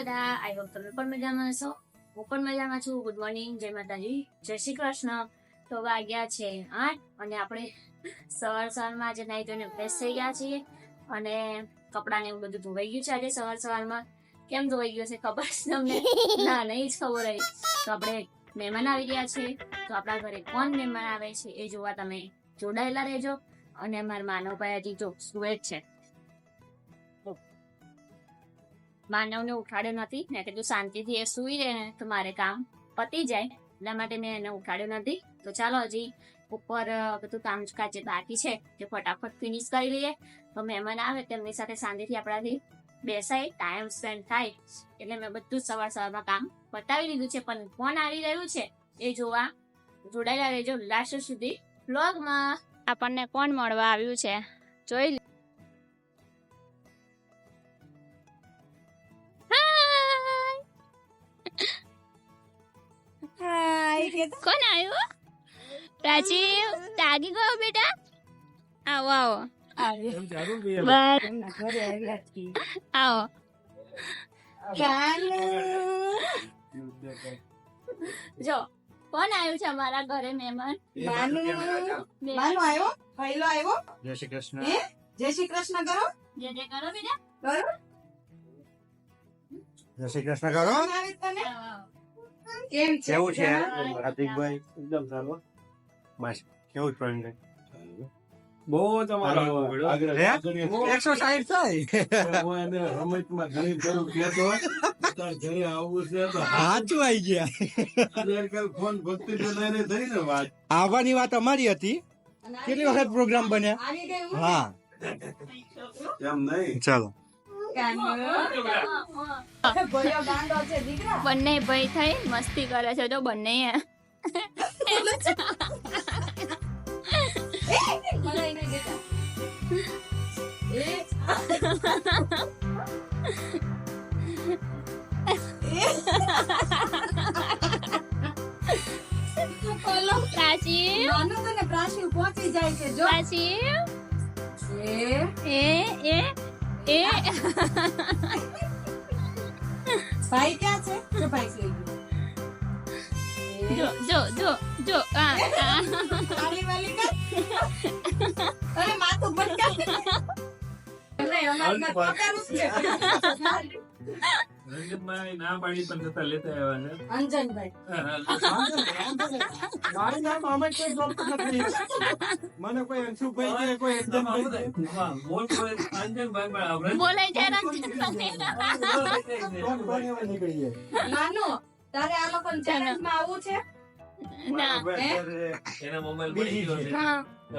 બધા I hope તમે પણ મજામાં હશો. હું પણ મજામાં છું. ગુડ મોર્નિંગ જય માતાજી. જય શ્રી કૃષ્ણ. તો વાગ્યા છે આઠ અને આપણે સવાર સવારમાં આજે નાઈ ધોઈને ફ્રેશ થઈ ગયા છીએ અને કપડાને એવું બધું ધોવાઈ ગયું છે આજે સવાર સવારમાં. કેમ ધોવાઈ ગયું છે ખબર છે તમને? ના, નહીં જ ખબર હોય. તો આપણે મહેમાન આવી ગયા છે. તો આપણા ઘરે કોણ મહેમાન આવે છે એ જોવા તમે જોડાયેલા રહેજો. અને અમારા માનવભાઈ હજી જો સુએ છે. માનવને ઉઠાડ્યો નથી. ને કીધું, શાંતિથી એ સુઈ રહે ને તો મારે કામ પતી જાય. એટલા માટે મેં એને ઉઠાડ્યો નથી. તો ચાલો હજી ઉપર બધું કામકાજ જે બાકી છે તે ફટાફટ ફિનિશ કરી લઈએ. તો મહેમાન આવે તેમની સાથે શાંતિથી આપણાથી બેસાય ટાઈમ સ્પેન્ડ થાય. એટલે મેં બધું સવાર સવારમાં કામ પતાવી લીધું છે. પણ ફોન આવી રહ્યું છે. એ જોવા જોડાયેલા રહેજો. લાસ્ટ સુધી વ્લોગમાં આપણને કોણ મળવા આવ્યું છે? જોઈ રાજીવ જાગી ગયો બેટા? આવો આવો. આવો. જો કોણ આવ્યું છે અમારા ઘરે મહેમાન? માનું. માનુ. આવ્યો પહેલો આવ્યો જય શ્રી કૃષ્ણ. જય શ્રી કૃષ્ણ કરો. જય જય કરો બેટા. કરો. જય શ્રી કૃષ્ણ કરો. કેમ છે? કેવું છે? હાર્દિકભાઈ એકદમ સારું. બસ કેવું જ પ્રવીણભાઈ? બહુ તમારો આગ્રહ એકસો સાઈઠ થાય? હું એને રમતમાં ઘણી જરૂર કહેતો તાર ઘરે આવવું છે તો સાચું આવી ગયા. ફોન ભક્તિ લઈને થઈ ને વાત. આવવાની વાત અમારી હતી. કેટલી વખત પ્રોગ્રામ બન્યા? હા? એમ નહીં. ચાલો. ભોળિયો ગાંડો છે દીકરા બંને ભાઈ થઈ મસ્તી કરે છે તો બંને પહોંચી જાય છે જો એ એ એ. એ ભાઈ ક્યાં છે? ભાઈ જો જો જો જો આ આ તાળી વાળી કર અરે માથું નહીં અમારે પકારું છે રંજનભાઈ જાય નાનો. તારે આ લોકો ચેલેન્જમાં આવવું છે? ના. એના મોબાઈલ મળી ગયો છે. હા.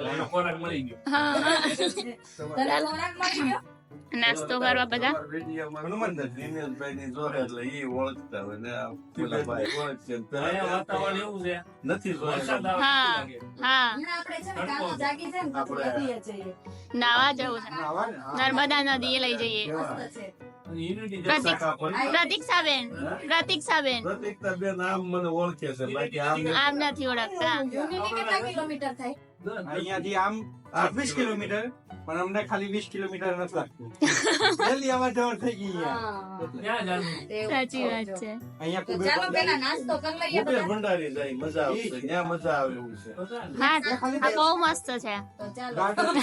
એનો ખોરાક મળી ગયો. હા તારે ખોરાક મળી ગયો? નાસ્તો કરવા બધા? હનુમાનદાસ દિનેશભાઈની જોડે એટલે ઈ ઓળખતા હોય ને પેલા ભાઈ ઓળખશે ને વાતાવરણ એવું છે. નથી હા. હા. આપણે ને ને નાવા જવું છે. ને, નર્મદા નદી લઈ જઈએ. પ્રતીક્ષાબેન પ્રતીક્ષાબેન પ્રતિકતા બેન આમ મને ઓળખે છે. બાકી આમ આમ નથી ઓળખતા. કેટલા કિલોમીટર થાય? અહીંયાથી આમ છવ્વીસ કિલોમીટર. પણ અમને ખાલી વીસ કિલોમીટર નથી લાગતું. પહેલી અવાર જવર થઈ ગઈ સાચી વાત છે. અહીંયા ચાલો નાસ્તો કરી લઈએ કુબેર બધા. ભંડારી જાય મજા આવશે ત્યાં મજા આવે એવું છે. હા આ બહુ મસ્ત છે. તો ચાલો. ગાર્ડન?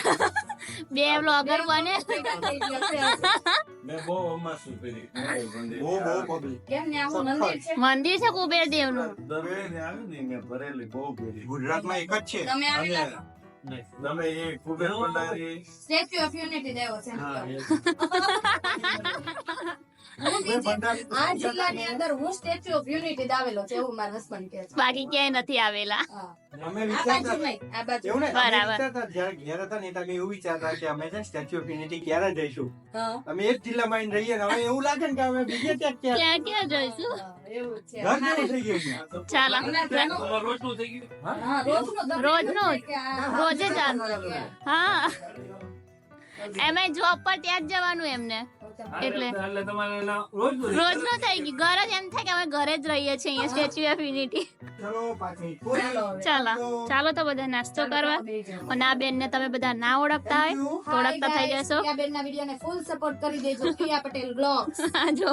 બે બ્લોગર બને. ભેગા થઈ ગયા છે. મેં બહુ અમાસું કરી બહુ બહુ પબ્લિક કેમ ને આવું મંદિર છે? મંદિર છે કુબેર દેવનું દર વખતે ને ભરેલી બહુ ભરી. ગુજરાતમાં એક જ છે. તમે આવેલા તમે એ Kuber Bhandari statue of unity દેવો છે આ જિલ્લાની અંદર હું સ્ટેચ્યુ ઓફ યુનિટી દાવેલો છે એવું મારા હસબન્ડ કહે છે. બાકી ક્યાંય નથી આવેલા. હા. અમે વિચારતા નહીં આ બાજુ. એવું ને અમે બરાબર. જ્યારે ઘેર હતા ને એટલે એવું વિચારતા કે અમે છે સ્ટેચ્યુ ઓફ યુનિટી ક્યારે જઈશું? અમે એક જિલ્લામાં રહીએ હવે એવું લાગે ને કે અમે બીજે ક્યાંક ક્યાંક ક્યાં ક્યાં જોઈશું? હા, એવું છે. ઘર અમારે- જેવું થઈ ગયું છે. ચાલો. હમણાં ઘરનું- તમારું રોટલું થઈ ગયું? હા? હા, રોજનું દબાણ રોજનું જ. છે કે આ- રોજે હા એમાં જોબ પર ત્યાં જ જવાનું એમને. એટલે એટલે તમારે એના રોજ નો થઈ ગયું ઘર જ એમ થાય કે અમે ઘરે જ રહીએ છીએ અહીંયા સ્ટેચ્યુ ઓફ યુનિટી. ચાલો ચાલો ચાલો તો બધા નાસ્તો કરવા. અને આ બેન ને તમે બધા ના ઓળખતા હોય તો ઓળખતા થઈ જશો. બેનના વિડીયોને ફૂલ સપોર્ટ કરી દેજો પ્રિયા પટેલ બ્લોગ જો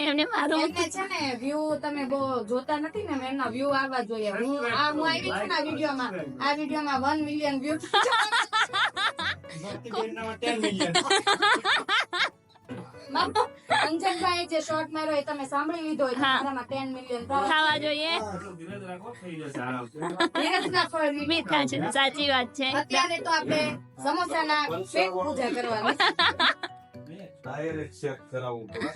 એમને મારું એમને છે ને વ્યૂ તમે બહુ જોતા નથી ને એમના વ્યૂ આવવા જોઈએ. હું આ હું આવી છું ને આ વિડીયોમાં. આ વિડીયોમાં one million view 10 million. Anjanbhai જે શોર્ટ માર્યો એ તમે સાંભળી લીધો હોય તમારામાં 10 મિલિયન ખાવા જોઈએ. ધીરજ રાખો થઈ જશે આરામથી મીઠા છે સાચી વાત છે. અત્યારે તો આપણે સમોસાના પેટ પૂજા કરવાની ડાયરેક્ટ ચેક કરાવવું પડે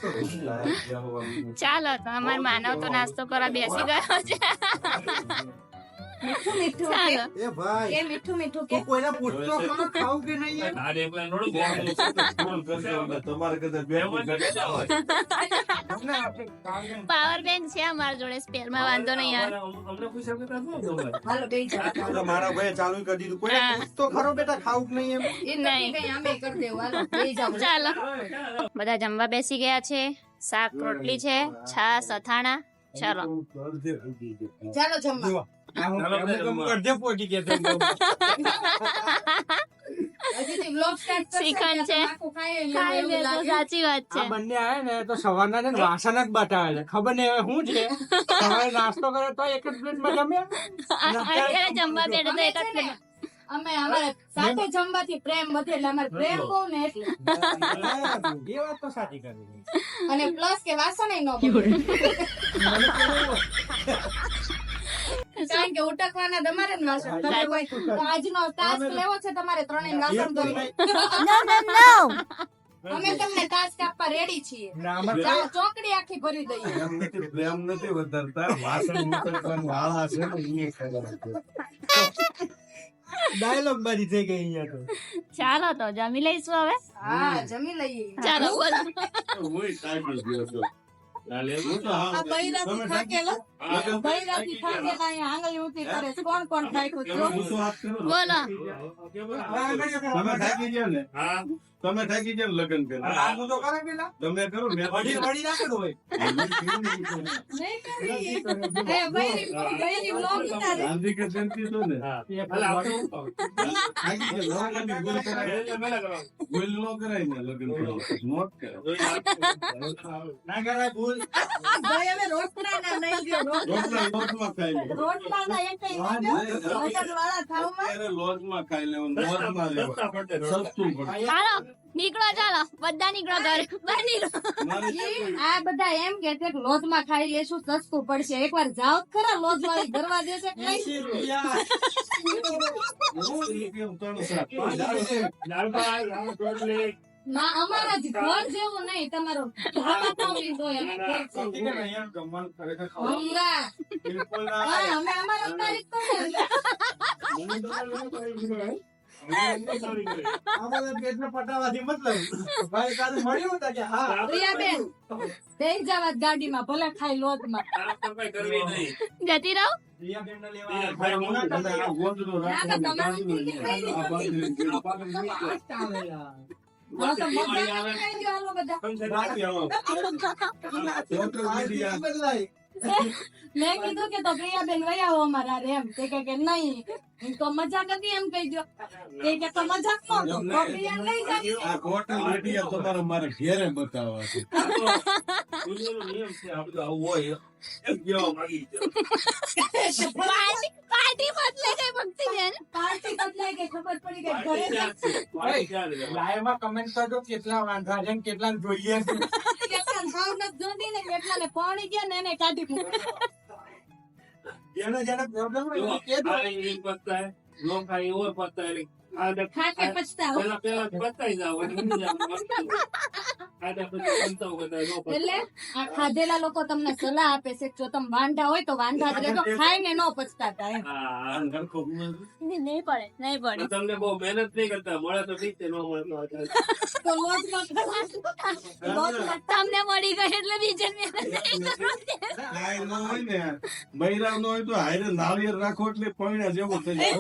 ચાલો તો અમાર માનવ તો નાસ્તો કરવા બેસી ગયો છે. મીઠું મીઠું એ ભાઈ કે મીઠું મીઠું કે? કોઈને પૂછતો ખરો ખાવું કે નહીં એમ? એકલા થોડું બોલવું છે તો ફોન કરશે તમારે કદાચ બે ઘટે હોય. તમને આપણે કામ પાવર બેંક છે અમારા જોડે સ્પેરમાં વાંધો નહીં યાર. અમને પૂછી હાલો. મારા ભાઈ ચાલુ કરી દીધું. કોઈ. પૂછતો ખરો બેટા ખાવું કે નહીં એમ? એ કઈ અમે કરી દેવું. ચાલો. બધા જમવા બેસી ગયા છે. શાક રોટલી છે છાસ અથાણા. ચાલો. ચાલો જમવા. શ્રીખંડ છે. સાચી વાત છે. બંને આયા ને તો સવારના ને વાસણ જ બતાવે છે. ખબર ને હવે શું છે? સવારે નાસ્તો કરે તો એક જ પ્લેટમાં જમ્યા અને અત્યારે અત્યારે જમવા બેઠે તો એક જ છે અમે અમારે સાથે જમવાથી પ્રેમ વધે એટલે અમારે પ્રેમ બહુ ને એટલે. એ વાત તો સાચી કરી. અને પ્લસ કે વાસણ ન. કારણ કે ઉટકવાના તમારે જ વાસણ. તમે કોઈ આજનો ટાસ્ક લેવો છે તમારે ત્રણેય વાસણ ધોઈ અમે તમને ટાસ્ક આપવા રેડી છીએ. ચોકડી આખી ભરી દઈએ. એમ નથી પ્રેમ નથી વધારતા. વાસણ ઉતરવાનું વાળા છે ને એ ડાયલોગ બારી થઈ ગઈ અહીંયા તો. ચાલો તો જમી લઈશું હવે? હા જમી લઈએ. ચાલો. બોલો હું ટાઈમ ગયો કોણ કોણ કરો? બોલો. તમે ગયા ને? હા. તમે થાકી ગયા ને લગ્ન કરવા આગળ તો કરે પેલા તમે કરો મેં વડી વડી રાખેલું હોય નહીં કરી. એ બૈરી- બૈરી vlog ઉતારે. ગાંધી કે જયંતિ તો ને હા હાલ આવતો થાકી ગયા લગ્ન ગોલ કરાય એટલે મેલા કરો ગોલ નો કરાય ને લગ્ન કરવા નોટ કરાય જોઈ આપો. ના કરાય ભૂલ ભાઈ હવે રોટલાના નહીં દ્યો. રોટ- રોટલા લોટમાં ખાઈ લે રોટલાના એકેય નહીં દ્યો. વજનવાળા થાવમાં અત્યારે લોટમાં ખાઈ લેવું લોટમાં લેવું સસ્તા પડે સસ્તું પડે ચાલો નીકળો ચાલો. બધા નીકળો ઘર. બહાર નીકળો. આ બધા એમ કે છે કે લોજમાં ખાઈ લેશું સસ્તું પડશે. એકવાર જાઓ ખરા લોજ વાળી ભરવા દેશે અમારા જ ઘર જેવું નહીં. તમારો અમે અમારા તારીખ બધા પેટને પટાવવાથી મતલબ ભાઈ તારે મળ્યું હતા કે હા. પ્રિયાબેન જાવા ગાડીમાં ભલે ખાઈ સફાઈ કરવી નહીં. જતી રહો. લેવા ભાઈ રાખો બદલાય. મેં કીધું કે તો પ્રિયાબેન વહી આવો અમારા એમ. તે કે કે નહીં. હું તો મજાક હતી એમ કહી દો તે કે તો મજાક નો તો પ્રિયા લઈ જાય આ તમારે મારે ઘેરે બતાવવા છે. દુનિયાનો નિયમ છે આ બધું આવું હોય. એમ કહેવા માંગી પાર્ટી પાર્ટી બદલે ગઈ ભક્તિ બેન. પાર્ટી બદલાઈ ગઈ ખબર પડી ગઈ. ઘરે પાર્ટી ત્યાં જ છે. પાર્ટી ત્યાં જ છે. લાઈવમાં કમેન્ટ કરજો કેટલા વાંધા છે કેટલા જોઈએ છે. કેટલા ભાવ નથી જોતી ને પાણી ગયા ને એને કાઢી મૂક્યા. જેને જેને પ્રોબ્લેમ હોય. આ એ પત્તા હે, એવો પત્તા એટલે નો ખાધેલા લોકો તમને સલાહ આપે છે કે જો તમે વાંઢા હોય તો વાંઢા જ રહેજો ખાઈને ન પછતાતા એમ. નહીં પડે નહીં પડે તમને બહુ મહેનત નહીં કરતા મળે તો ઠીક છે ન મળે તમને મળી ગઈ એટલે બીજે મહેનત ન ને ન હોય તો હારે નાળિયેર રાખો એટલે પૈણા જેવો થઈ જાય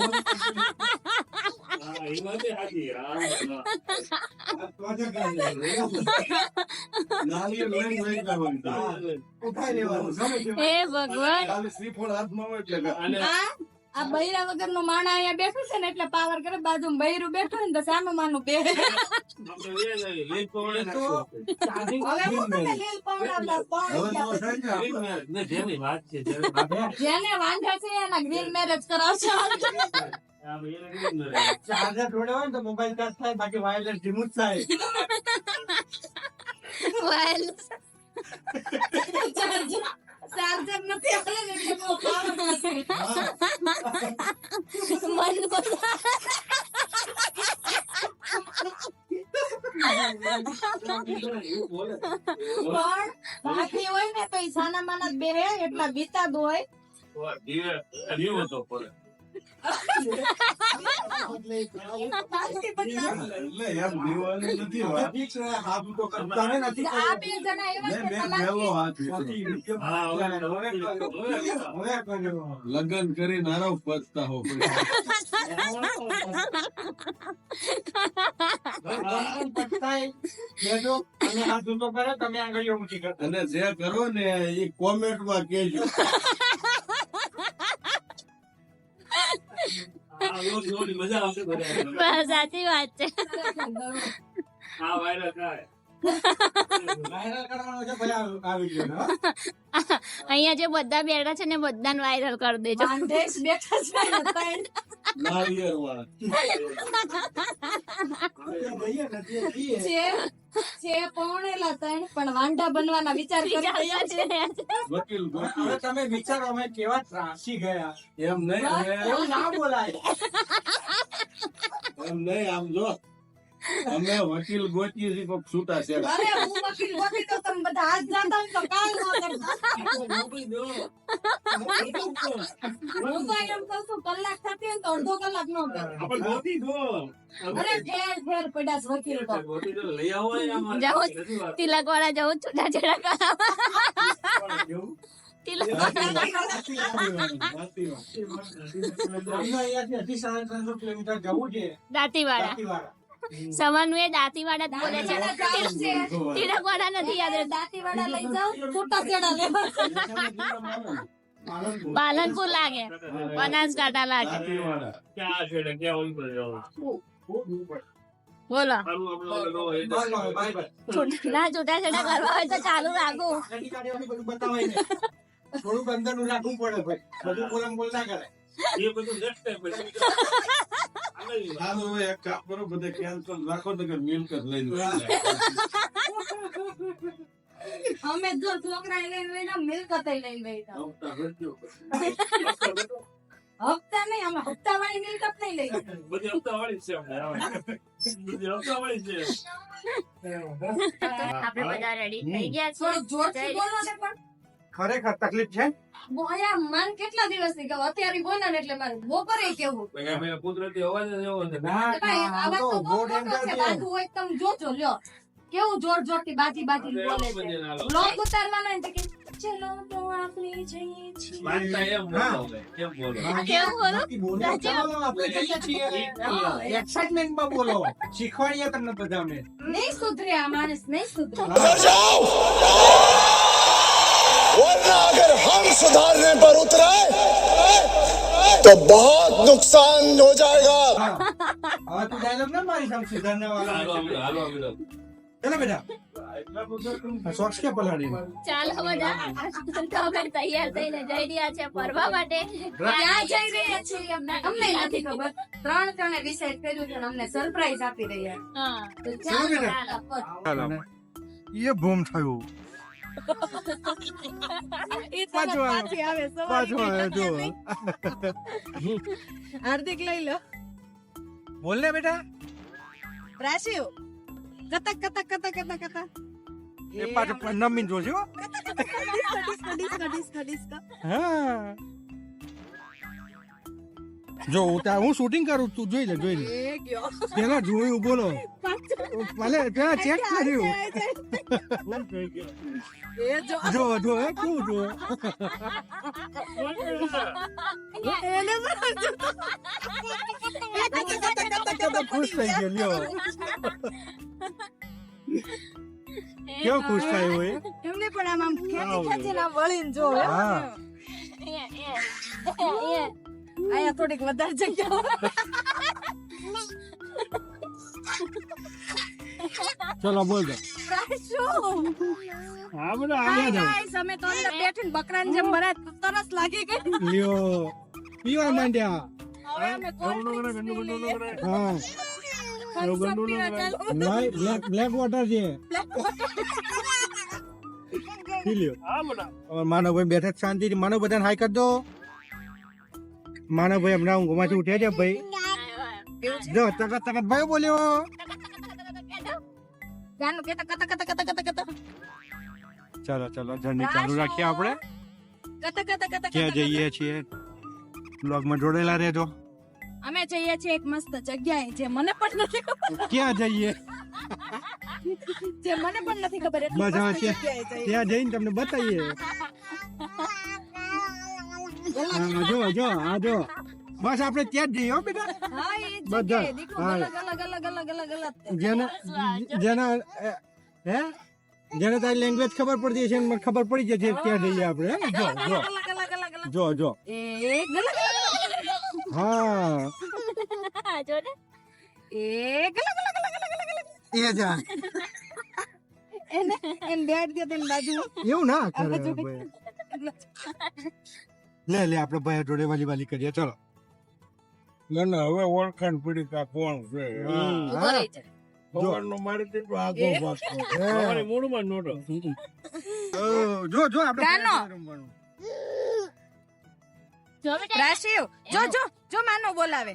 હા, ભગવાન શ્રીફળ હાથમાં હોય એટલે આ બૈરા વગરનું માણા અહીંયા બેઠું છે ને એટલે પાવર કરે બાજુ બૈરું બેઠું ને તો સામે માનું બે. હવે જેની વાત છે, જેની- જેને વાંધા છે એના ગ્રીન મેરેજ કરાવશે. ચાર્જર જોડે હોય ને તો મોબાઈલ ચાર્જ થાય બાકી વાયરલેસ ધીમું જ થાય. ચાર્જર બહુ નથી. એવું પણ બાકી હોય ને તો ઈ સાના માના બે એટલા બીતા હોય દીવે-. મેં મેં. લગ્ન કરી નારો પચતા હો અને જે કરો ને એ કોમેન્ટમાં કેજો સાચી વાત છે આ વાયરલ થાય. વાયરલ કરવાનો છે, ભલે આ- આવી ગયો ને, હો. અહીંયા જે બધા બેઠા છે ને બધાને વાયરલ કરી દેજો. પણ વાંઢા બનવાના વિચાર કરી રહ્યા છે. વકીલ તમે વિચારો અમે કેવા ત્રાસી ગયા. એમ નહીં એવું ના બોલાય. એમ નહીં આમ જો. અમે વકીલ ગોતી છે કોક છૂટા છે અરે હું વકીલ ગોતી તો તમે બધા હાથ જાતા તો કાલ ન. હું તો એમ કહું છું કલાક થતી હોય તો અડધો કલાક નો આપણે ગોતી દો. અરે ફેર ફેર પડ્યા વકીલ તો ગોતી તો લઈ આવો જાઓ. તિલક વાળા જાઓ છૂટા છેડા. એવું? તિલક વાતી છે દાંતીવાડા દાંતીવાડા. એ દાંતીવાડા જ બોલે છે. દાંતીવાડા તિલક વાળા નથી યાદ રહેતા. દાંતી વાળા લઈ જાઓ. ફૂટા છેડા લેવા પાલનપુર. લાગે. બનાસકાંઠા લાગે. બોલો. ના છૂટા છેડા કરવા હોય તો ચાલુ રાખું. નદી કાંઠેવાળી બધું બતાવાય નહીં. થોડુંક અંદરનું રાખવું પડે ભાઈ. બધું બોલમ બોલ ના કરે. એ બધું next time પછી. આગળની વાત. હાલો હવે એક કામ કરો બધે cancel રાખો તો મિલકત લઈને જાય. અમે જો છોકરા લઈને લઈને મિલકત લઈને બેઠા હપ્તા. નહીં અમે હપ્તા વાળી મિલકત નહીં લઈ બધી છે અમને, બધી હપ્તાવાળી જ છે. આપણે બધા રેડી થઈ ગયા છે થોડું જોરથી બોલો ને પણ ખરેખર તકલીફ છે બોયા મન કેટલા દિવસથી કહું? અત્યારે બોલો ને એટલે મારે બપોરે કેવું કુદરતી અવાજ જ એવો છે. તો બહુ છે. બાજુ હોય તમે જોજો લ્યો. કેવું જોર જોરથી બાજી બાજી બોલે છે. બધી ના લો. લોક ઉતારવાનો ને કે ચલો તો આપણે જઈએ છીએ. વાંચતા એમ બોલો કેમ બોલો? આ બોલો? બાકી બોલો ચાલો, આપણે કહીએ છીએ એક્સાઇટમેન્ટમાં બોલો. શીખવાડીએ તમને બધાને. નહીં સુધરે આ માણસ નહીં સુધરે. वरना अगर हम सुधारने पर उतरे तो बहुत नुकसान हो जाएगा હા. હવે તું ડાયલોગ ના મારી સામે સુધારને હાલો વાળા આપણે, હાલો આપણે. ચલો બેટા સોક્સ કે પલાળી ચાલો બધા તો અમે તૈયાર થઈને જઈ રહ્યા છે ફરવા માટે ક્યાં જઈ રહ્યા છીએ અમને અમને નથી ખબર ત્રણ જણે ડિસાઈડ કર્યું છે અને અમને સરપ્રાઈઝ આપી રહ્યા હા તો ચાલો ચાલો બેટા. એ ભૂમ થયું હાર્દિક લઈ લો. બોલ ને બેટા. રાશિઓ કતક કતક કતક કતક કતક એ પાછું નમીન જોજો. ડિસ્કો ડિસ્કો ડિસ્કો ડિસ્કો હા. જો હું ત્યાં હું શૂટિંગ કરું તું જોઈ લે જોઈ લે. એ પેલા જોયું બોલો. ભલે પેલા ચેક કર્યું. જો. જો એ હે શું જો. ખુશ થઈ ગયો લ્યો. કેવો ખુશ થાય હોય એમને પણ આમ આમ ખેંચી ખેંચીને વળીને જો હે. અહીંયા થોડીક વધારે જગ્યા ચલો બોલ દો અમે તો અંદર બેઠીને બકરાની જેમ ભરાય તરસ લાગી ગઈ. લ્યો. પીવા માંડ્યા. હવે અમે કોલ્ડ ગંડુ ગંડુ ગંડુ ગંડુ હા. થમ્સ અપ પીવા ચાલુ. બ્લેક બ્લેક વોટર છે. પી લ્યો. હા બધા હવે માનવભાઈ બેઠા જ શાંતિથી. માનવ બધાને હાય કરી દો. માનવભાઈ હમણાં ઊંઘમાંથી ઉઠ્યા છે ભાઈ. જો તકત તકત ભાઈ બોલ્યો. ચાલો ચાલો જર્ની ચાલુ રાખીએ આપણે. ક્યાં જઈએ છીએ. બ્લોગમાં જોડેલા રહેજો. અમે જઈએ છીએ એક મસ્ત જગ્યાએ જે મને પણ નથી ખબર. ક્યાં જઈએ? જે મને પણ નથી ખબર મજા છે ત્યાં જઈને તમને બતાવીએ. જો જો હા જો બસ આપણે ત્યાં જ જઈએ હો બેટા એ જ બધા. જેને જેના હે જેને તારી લેંગ્વેજ ખબર પડતી છે મને ખબર પડી જશે ત્યાં જઈએ આપણે જો જો જો જો એ હા એ ગલગ ગલગ ગલગ એ જા એને એમ બેઠ દે તેમ બાજુ એવું ના કરે. લે લે આપણે ભાઈ જોડે વાલી વાલી કરીએ. ચલો. ના ના હવે ઓળખાણ પડી કે કોણ છે? આગો. મૂળમાં જો જો આપણે રાશિવ જો જો જો માનો બોલાવે.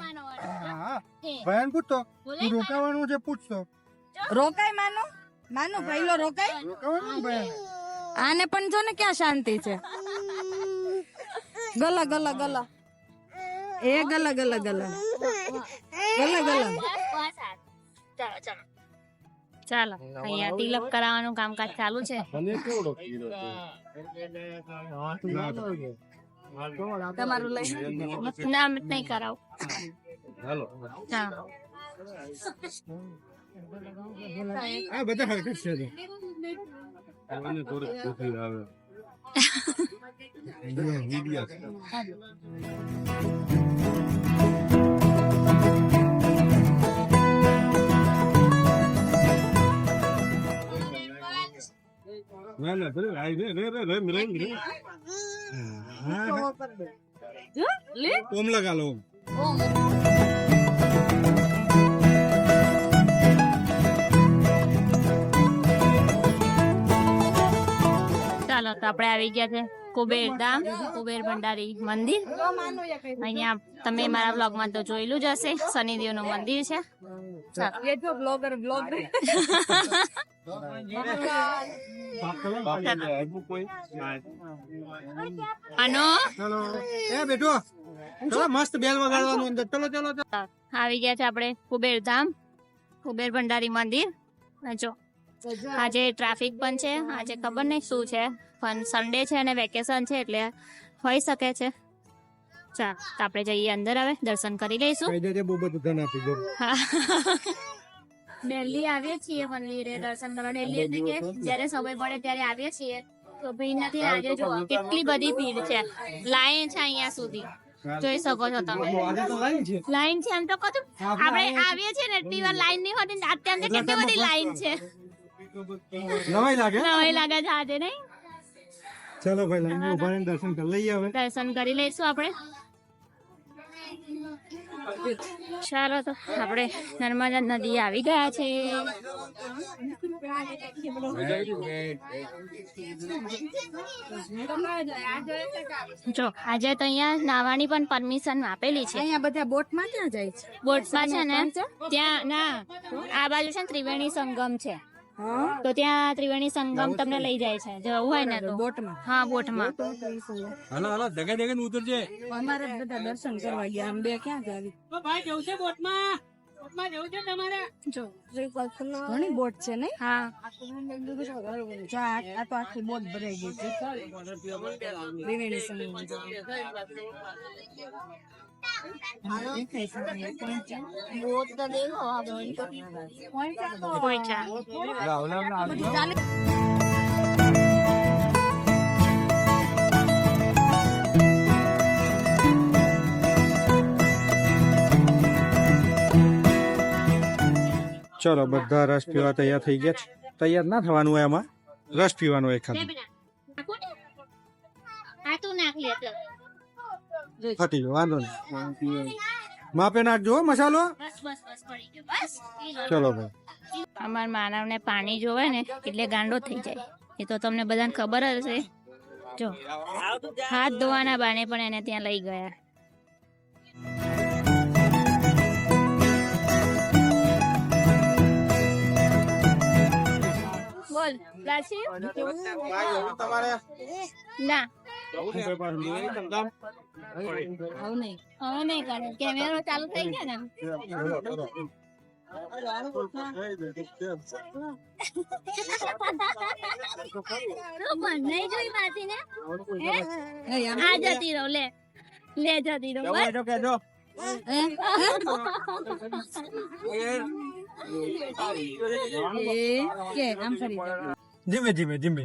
ભયાન પૂછતો તું. રોકાવાનું છે પૂછતો રોકાય માનો? માનો ભાઈલો રોકાય? રોકાવાનું આને પણ જો ને ક્યાં શાંતિ છે. ગલા ગલા ગલા. એ ગલા ગલા ગલા. ગલા ગલા. ચાલો અહીંયા તિલક કરાવવાનું કામકાજ ચાલુ છે. તમારું લઈ ના મત નહીં કરાવ. હાલો. ચાલો આ બધા હરકત છે તો. મને થોડીક ખુશી આવે ના ના ઓમ લગા લો ચાલો તો આપણે આવી ગયા છે કુબેર ધામ કુબેર ભંડારી મંદિર. અહીંયા તમે મારા બ્લોગમાં તો જોયેલું જ હશે શનિદેવનું મંદિર છે. ચાલો એ જો બ્લોગર બ્લોગર કોઈ આનો ચલો એ બેઠો. ચલો મસ્ત બેલ વગાડવાનું અંદર. ચલો ચલો ચલો. આવી ગયા છે આપણે કુબેર ધામ કુબેર ભંડારી મંદિર. જો આજે ટ્રાફિક પણ છે આજે ખબર નહીં શું છે. પણ સન્ડે છે અને વેકેશન છે એટલે હોઈ શકે છે. ચાલ તો આપણે જઈએ અંદર હવે દર્શન કરી લઈશું. કહી બહુ બધું ધન આપી દો. ડેલી આવીએ છીએ મંદિરે દર્શન કરવા. દિલ્હી એટલે કે જ્યારે સમય પડે ત્યારે આવીએ છીએ. તો ભીડ નથી આજે જો કેટલી બધી ભીડ છે. લાઈન છે અહીંયા સુધી. જોઈ શકો છો તમે. લાઈન છે. એમ તો કહું છું. આપણે આવીએ છીએ ને એટલી વાર લાઈન નહીં હોતી ને અત્યારે કેટલી બધી લાઈન છે. નવાઈ લાગે? નવાઈ લાગે છે આજે નહીં? ચલો ભાઈ લાઈન ઊભા રહીને દર્શન કરી લઈએ હવે. દર્શન કરી લઈશું આપણે. ચાલો તો આપણે નર્મદા નદી આવી ગયા છે. જો આજે તો અહીંયા નાવાની પણ પરમિશન આપેલી છે. અહીંયા બધા બોટમાં ક્યાં જાય છે. બોટમાં છે ને ત્યાં ના આ બાજુ છે ને ત્રિવેણી સંગમ છે. તો ત્યાં ત્રિવેણી સંગમ તમને લઈ જાય છે. જવું હોય ને તો. બોટમાં. હા બોટમાં. હાલો હાલો જગે જગે ઉતરજે. અમારે બધા દર્શન કરવા ગયા. આમ બે ક્યાં જાવી? ભાઈ જવું છે બોટમાં? બોટમાં જવું છે તમારે? જો ઘણી બોટ છે ને હા. આ આ તો આખી બોટ ભરાઈ ગઈ છે. ચલો, બધા રસ પીવા તૈયાર થઈ ગયા છે. તૈયાર ના થવાનું હોય એમાં રસ પીવાનો હોય ખાલી. આ નાખ. ફટી ગયો વાંધો નહીં. માપે નાખજો મસાલો. બસ બસ બસ પડી ગયો. બસ. ચલો ભાઈ. અમાર માનવને પાણી જોવે ને એટલે ગાંડો થઈ જાય. એ તો તમને બધાને ખબર જ હશે. જો હાથ ધોવાના બાને પણ એને ત્યાં લઈ ગયા. બોલ પ્રાચી ના. આવું નહીં હવે નહીં કરે કેમેરો ચાલુ થઈ ગયા ને નહીં જોઈ માસી ને એ આમ આ જતી રહો લે લે જતી રહો બસ જો કેજો એ કે આમ કરી દે. ધીમે ધીમે ધીમે.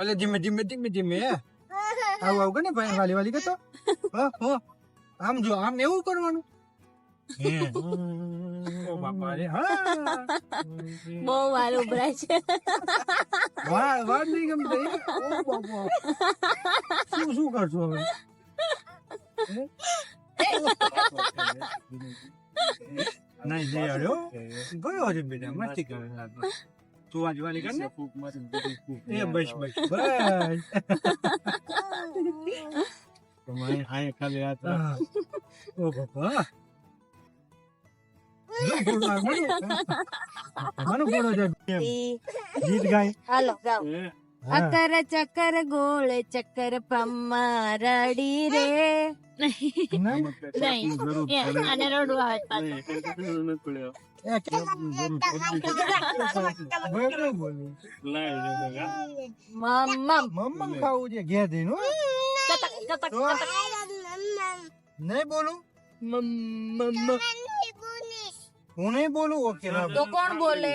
અલે ધીમે ધીમે ધીમે ધીમે હે. આવું આવું ને ભાઈ? વાલી વાલી હો આમ જો આમ એવું કરવાનું. હે. ઓ બાપા રે. હા. બહુ વાર ઉભરાય છે. નહીં ગમતી શું શું કરશો હવે? નહીં જઈ આવ્યો ગયો છે બેટા મસ્તી કરે તો. આ જોવાની કર ને એ બસ બસ બસ હા. ઓ બાપા મને બોલો છે. ગીત ગાય હાલો ગાઓ. અકર ચકર ગોળ ચક્કર પમ્મા રડી રે નહીં? બોલું. મમ્મા હો. નહીં બોલું? ઓકે તો કોણ બોલે?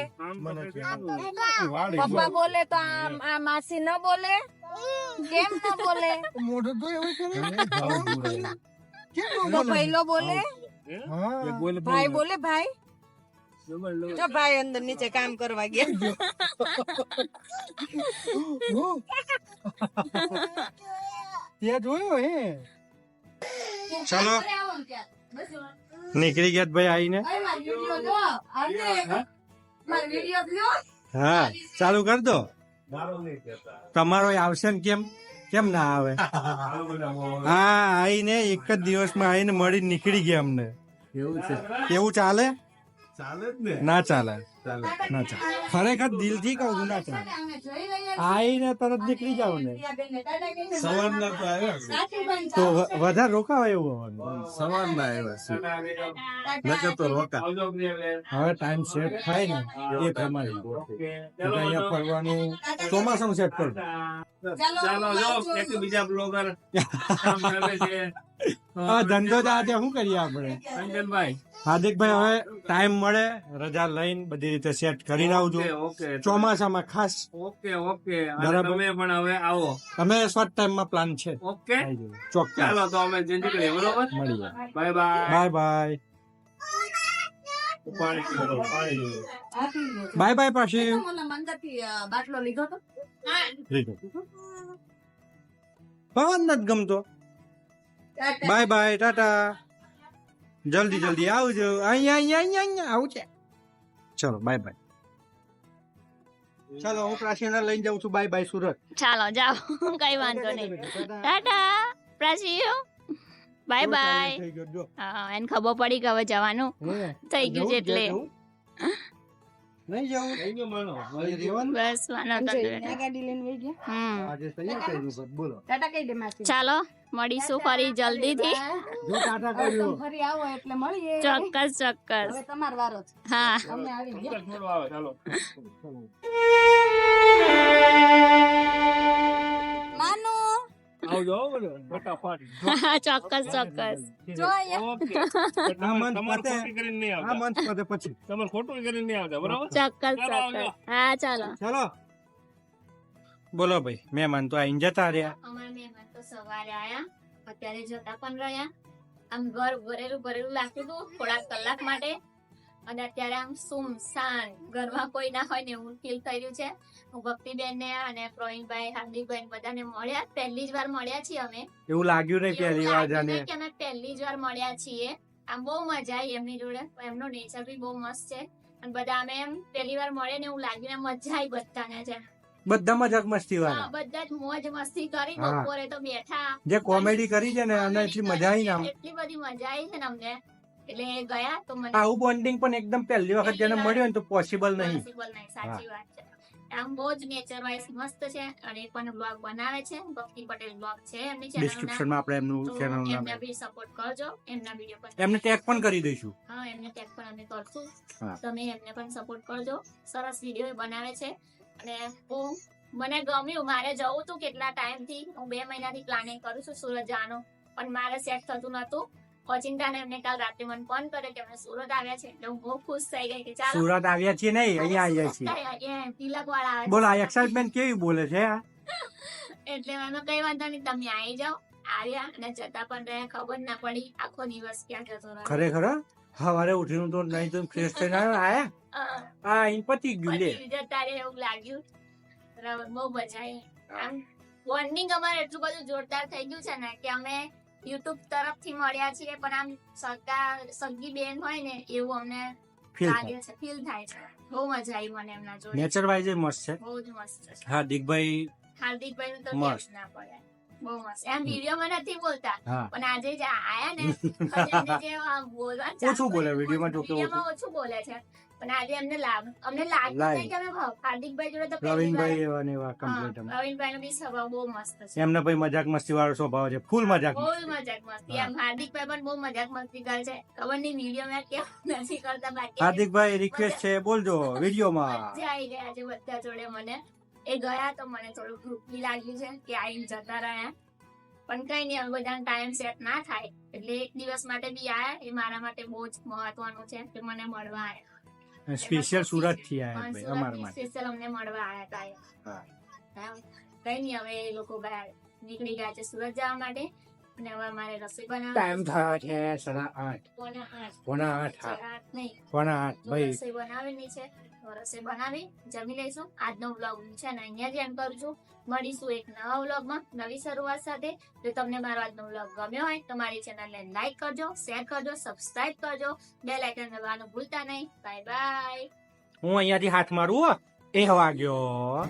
પપ્પા બોલે. તો આ આ માસી ન બોલે? કેમ ન બોલે? મોઢું તો એવું કરે કેમ ન બોલે? પહેલો બોલે? ભાઈ બોલે ભાઈ? જો ભાઈ અંદર નીચે કામ કરવા ગયા. ત્યાં જોયું જોયો હે ચાલો. નીકળી ગયા ભાઈ આવીને હા? ચાલુ કર દો. તમારો આવશે ને કેમ? કેમ ના આવે? હા આવીને એક જ દિવસમાં આવીને મળી નીકળી ગયા અમને. એવું છે. કેવું ચાલે? ચાલે જ ને ચાલે. ના ચાલે. ખરેખર દિલથી કહું છું ના ચાલે. આવીને તરત નીકળી જાવ ને. સવારના તો આવ્યા તો વધારે રોકાવા એવું હોવાનું. સવારના આવ્યા નકર તો રોકા. હવે ટાઈમ સેટ થાય ને એ પ્રમાણે. અહીંયા ફરવાનું ચોમાસાનું સેટ કરું. ચાલો જો એક બીજા બ્લોગર કામ કરે છે. આ ધંધો તો આજે શું કરીએ આપણે? અંજનભાઈ. હાર્દિકભાઈ હવે ટાઈમ મળે રજા લઈને બધી રીતે સેટ કરીને આવજો ઓકે ચોમાસામાં ખાસ ઓકે ઓકે તમે પણ હવે આવો. તમે શોર્ટ ટાઈમમાં પ્લાન છે. ઓકે ચોક્કસ. ચાલો તો અમે જિંદગી બરોબર? મળીએ bye bye bye bye. Bye bye પાછી બાટલો લીધો તો પવન નથી ગમતો. Bye bye tata. જલ્દી જલ્દી આવજો. અહીંયા અહીંયા અહીંયા અહીંયા. આવું છે ચલો બાય બાય ચાલો હું પ્રાચીને લઈને જાઉં છું. Bye bye Surat. ચાલો જાઓ. કઈ વાંધો નહીં. Tata. Prachi bye bye silent થઈ ગયો જો. હા એને ખબર પડી કે હવે જવાનું. થઈ ગયું છે એટલે. નહીં જવું? થઈ ગયો માનો. બસ માનો ગાડી લઈને વહી ગયા? હમ. આજે તૈયાર કર્યું છે, બોલો. ટાટા કહી દે માસી ચાલો. મળીશું ફરી જલ્દીથી ચોક્કસ ચોક્કસ. હવે તમારો હા. ચોક્કસ ચોક્કસ જો અહીંયા. ઓકે. આ મંથ તમારે પતે. ખોટું કરીને નહીં આ આવતા મંથ પતે પછી. તમારે ખોટું કરીને નહીં આવતા બરાબર? ચોક્કસ ચોક્કસ હા ચાલો. ચાલો. બોલો ભાઈ મહેમાન તો આઈને જતા રહ્યા. તો સવારે આયા અત્યારે જતા પણ રહ્યા. આમ ઘર ભરેલું ભરેલું લાગતું હતું થોડા કલાક માટે. અને અત્યારે આમ સુમસાન ઘરમાં કોઈ ના હોય ને એવું ફીલ થઈ રહ્યું છે. હું ભક્તિબેન ને અને પ્રવીણભાઈ હાર્દિકભાઈ બધાને મળ્યા. પહેલી જ વાર મળ્યા છીએ અમે. એવું લાગ્યું નહીં પહેલી વાર જાને. કે અમે પહેલી જ વાર મળ્યા છીએ. આમ બહુ મજા આવી એમની જોડે. એમનો નેચર બી બહુ મસ્ત છે. અને બધા અમે એમ પહેલી વાર મળે ને એવું લાગ્યું ને મજા આવી બધાને છે બધા મજાક મસ્તી વાળા. બધા જ મોજ મસ્તી કરી બપોરે તો બેઠા. જે કોમેડી કરી છે ને અને એટલી મજા આવી ને એટલી બધી મજા આવી છે ને અમને. એટલે ગયા તો મને આવું બોન્ડિંગ પણ એકદમ પહેલી વખત જેને મળ્યું ને તો પોસિબલ નહીં. પોસિબલ નહીં સાચી વાત છે. આમ બહુ જ નેચર વાઇઝ મસ્ત છે. અને એ પણ બ્લોગ બનાવે છે. ભક્તિ પટેલ બ્લોગ છે એમની ચેનલ ડિસ્ક્રિપ્શનમાં આપણે એમનું ચેનલ નામ એમને બી સપોર્ટ કરજો. એમના વીડિયો પર એમને ટેગ પણ કરી દઈશું. હા એમને ટેગ પણ અમે કરશું. તમે એમને પણ સપોર્ટ કરજો. સરસ વિડિયો બનાવે છે. અને હું મને ગમ્યું મારે જવું હતું કેટલા ટાઈમથી હું બે મહિનાથી પ્લાનિંગ કરું છું સુરત જવાનું પણ મારે સેટ થતું નતું ઓચિંતાને એમને કાલ રાત્રે મને ફોન કર્યો કે અમે સુરત આવ્યા છે એટલે હું બહુ ખુશ થઈ ગઈ કે ચાલો. સુરત આવ્યા છીએ નહીં અહીંયા આવ્યા છીએ. તિલક વાળા આવે બોલો એક્સાઇટમેન્ટ કેવી બોલે છે એટલે એનો કઈ વાંધો નહીં તમે આવી જાઓ આવ્યા અને જતા પણ રહ્યા ખબર ના પડી આખો દિવસ ક્યાં જતો રહ્યો. ખરેખર? સવારે ઉઠીને તો નહીં તો ફ્રેશ થઈને આવ્યો આયા હા. આ અહીં પતી ગયું લે. તારે એવું લાગ્યું. બહુ મજા આવી. બોન્ડિંગ અમારે એટલું બધું જોરદાર થઈ ગયું છે ને કે અમે યુટ્યુબ તરફથી મળ્યા છીએ પણ આમ સગા સગી બેન હોય ને એવું અમને ફીલ લાગે છે ફીલ થાય છે. બહુ મજા આવી મને એમના જોડે. નેચર વાઇઝ મસ્ત છે. બહુ જ મસ્ત છે. હાર્દિકભાઈ હાર્દિકભાઈ નું તો મસ્ત. ના પડે. બહુ મસ્ત એમ વિડીયોમાં નથી બોલતા પણ આજે જે આયા ને જે આમ ઓછું બોલે, વિડીયોમાં ઓછું. વિડીયોમાં ઓછું બોલે છે પણ આજે એમને લાગ અમને લાગ્યું લાગ્યું. કે અમે હાર્દિકભાઈ જોડે તો પ્રવીણભાઈ એવા ને એવા કમ્પ્લીટ પ્રવીણભાઈનો બી સ્વભાવ બહુ મસ્ત છે એમને ભાઈ મજાક મસ્તી વાળો સ્વભાવ છે ફૂલ મજાક ફૂલ મજાક મસ્તી. હાર્દિકભાઈ પણ બહુ મજાક મસ્તી કરે છે ખબર નહીં વીડિયો મેં કેમ નથી કરતા બાકી હાર્દિકભાઈ રિક્વેસ્ટ છે બોલજો વિડીયોમાં મજા આવી ગયા છે બધા જોડે મને એ ગયા તો મને થોડું ગ્રુપી લાગ્યું છે કે આઈને જતા રહ્યા. પણ કઈ નહીં હવે બધાને ટાઈમ સેટ ના થાય. એટલે એક દિવસ માટે બી આયા એ મારા માટે બહુ જ મહત્વનું છે કે મને મળવા આવ્યા સ્પેશિયલ સુરતથી આયા ભાઈ અમારા માટે. સ્પેશિયલ અમને મળવા આયા હતા હા. કઈ નહીં હવે એ લોકો ગયા નીકળી ગયા છે સુરત જવા માટે. અને હવે અમારે રસોઈ બનાવવા ટાઈમ થયો છે સાડા આઠ. પોણા આઠ. પોણા આઠ નહીં. પોણા આઠ ભાઈ. રસોઈ બનાવેલી છે. રસોઈ બનાવી જમી લઈશું. આજનો વ્લોગ છે ને અહીંયા જ એન્ડ કરું છું. મળીશું એક નવા વ્લોગમાં નવી શરૂઆત સાથે. જો તમને મારો આજનો વ્લોગ ગમ્યો હોય તો મારી ચેનલને લાઈક કરજો શેર કરજો સબસ્ક્રાઇબ કરજો. બે લાઇકન દબાવવાનું ભૂલતા નહીં. બાય બાય હું અહીંયાથી હાથ મારું. એ વાગ્યો